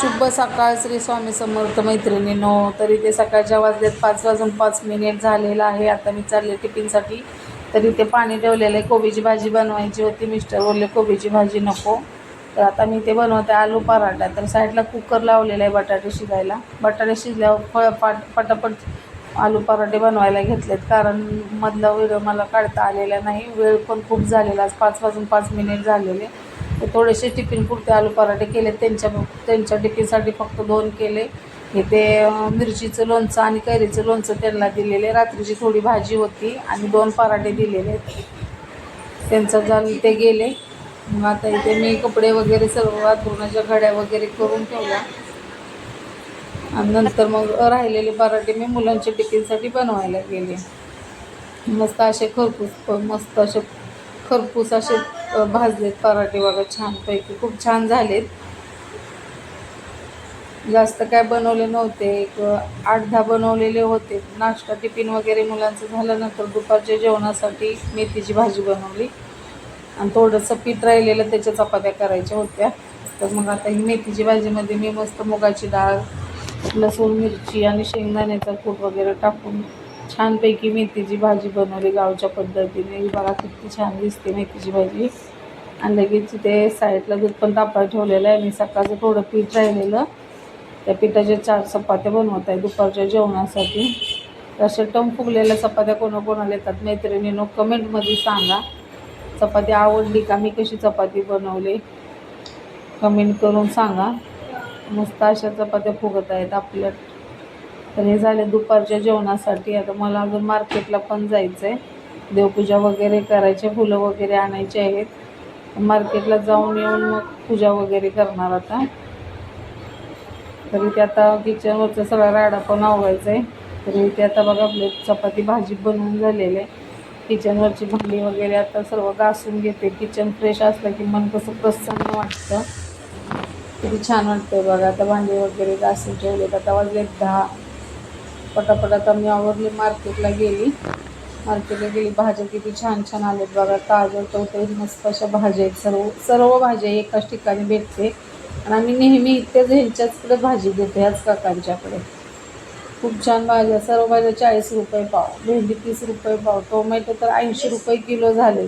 शुभ सकाळ श्री स्वामी समर्थ मैत्रिणीनो. तरी ते सकाळच्या वाजलेत पाच वाजून पाच मिनिट झालेलं आहे. आता मी चालले टिफिनसाठी तरी ते पाणी ठेवलेलं आहे. कोबीची भाजी बनवायची होती. मिस्टर बोलले कोबीची भाजी नको. तर आता मी ते बनवते आलू पराठा. तर साईडला कुकर लावलेला आहे बटाटे शिजायला. बटाटे शिजल्यावर फळ पाट पटापट आलू पराठे बनवायला घेतलेत. कारण मधला व्हिडिओ मला काढता आलेला नाही. वेळ पण खूप झालेला. आज पाच वाजून पाच मिनिट झालेले. थोडेसे टिफिन पुरते आलू पराठे केले त्यांच्या त्यांच्या टिफिनसाठी फक्त दोन केले. इथे ते मिरचीचं लोणचं आणि कैरीचं लोणचं त्यांना दिलेले. रात्रीची थोडी भाजी होती आणि दोन पराठे दिलेले. त्यांचं झालं ते गेले. मग आता इथे मी कपडे वगैरे सर्व वातावरणाच्या घड्या वगैरे करून ठेवल्या. आणि नंतर मग राहिलेले पराठे मी मुलांच्या टिफिनसाठी बनवायला गेले. मस्त असे खरपूस मस्त असे खरपूस असे भाजलेत पराठे बघा छानपैकी. खूप छान झालेत. जास्त काय बनवले नव्हते. एक आठ दहा बनवलेले होते. नाश्ता टिफिन वगैरे मुलांचं झाल्यानंतर दुपारच्या जेवणासाठी मेथीची भाजी बनवली. आणि थोडंसं पीठ राहिलेलं त्याच्या चपात्या करायच्या होत्या. तर मग आता ही मेथीची भाजीमध्ये मी मस्त मुगाची डाळ लसूण मिरची आणि शेंगदाण्याचा कूट वगैरे टाकून छानपैकी मेथीची भाजी बनवली गावच्या पद्धतीने. मला बघा किती छान दिसते मेथीची भाजी. आणि लगेच तिथे साईडला दूध पण तापायला ठेवलेलं आहे. मी सकाळचं थोडं पीठ राहिलेलं. त्या पिठाच्या चार चपात्या बनवत आहे दुपारच्या जेवणासाठी. तसे टम फुगलेल्या चपात्या कोणाकोणाला येतात मैत्रिणीनो कमेंटमध्ये सांगा. चपाती आवडली का? मी कशी चपाती बनवली? कमेंट करून सांगा. मस्त अशा चपात्या फुगत आहेत आपल्या. तर हे झाले दुपारच्या जेवणासाठी. आता मला अजून मार्केटला पण जायचं आहे देवपूजा वगैरे करायचे फुलं वगैरे आणायचे आहेत. मार्केटला जाऊन येऊन मग पूजा वगैरे करणार आता. तरी ते आता किचनवरचा सगळा राडा पण आवडायचा आहे तरी ते आता बघा आपले चपाती भाजी बनवून झालेली. आहे किचनवरची भांडी वगैरे आता सर्व घासून घेते. किचन फ्रेश असलं की मन कसं प्रसन्न वाटतं. किती छान वाटतं बघा. आता भांडी वगैरे घासून ठेवले आता वाजले दहा. पटापट आम्ही आवरली मार्केटला गेली. मार्केटला गेली भाज्या किती छान छान आलेत बघा. ताज्या टवटवीत मस्त अशा भाज्या आहेत. सर्व सर्व भाज्या एकाच ठिकाणी भेटते. आणि आम्ही नेहमी इतक्याच ह्यांच्याचकडे भाजी घेतो ह्याच काकांच्याकडे खूप छान भाज्या सर्व भाज्या चाळीस रुपये पाव भेंडी तीस रुपये पाव टोमॅटो तर ऐंशी रुपये किलो झाले.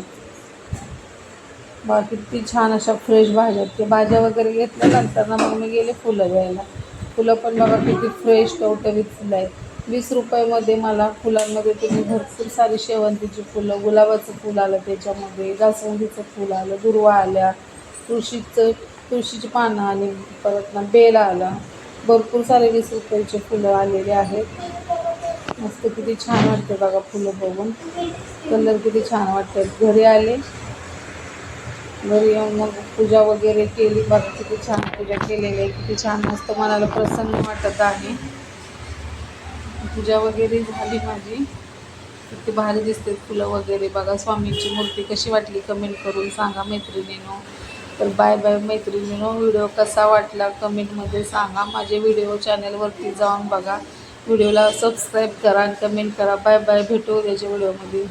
बा किती छान अशा फ्रेश भाज्या आहेत. ते भाज्या वगैरे घेतल्यानंतर ना मग मी गेले फुलं घ्यायला. फुलं पण बघा किती फ्रेश टवटवीत फुलं आहेत. वीस रुपयामध्ये मला फुलांमध्ये तुम्ही भरपूर सारी शेवंतीची फुलं गुलाबाचं फुल आलं त्याच्यामध्ये जास्वंदीचं फुल आलं दुर्वा आल्या तुळशीचं तुळशीची पानं आली परत ना बेल आला. भरपूर सारे वीस रुपयाचे फुलं आलेले आहेत. मस्त किती छान वाटते बघा फुलं बघून. कलर किती छान वाटतात घरी आले. घरी येऊन मग पूजा वगैरे केली. बघा किती छान पूजा केलेली आहे. किती छान मस्त मनाला प्रसन्न वाटत आहे. पूजा वगैरे झाली माझी. किती भारी दिसते फुलं वगैरे. बघा स्वामींची मूर्ती कशी वाटली कमेंट करून सांगा मैत्रिणीनो. तर बाय बाय मैत्रिणीनो. व्हिडिओ कसा वाटला कमेंटमध्ये सांगा. माझे व्हिडिओ चॅनलवरती जाऊन बघा. व्हिडिओला सबस्क्राईब करा आणि कमेंट करा. बाय बाय भेटू उद्याच्या व्हिडिओमध्ये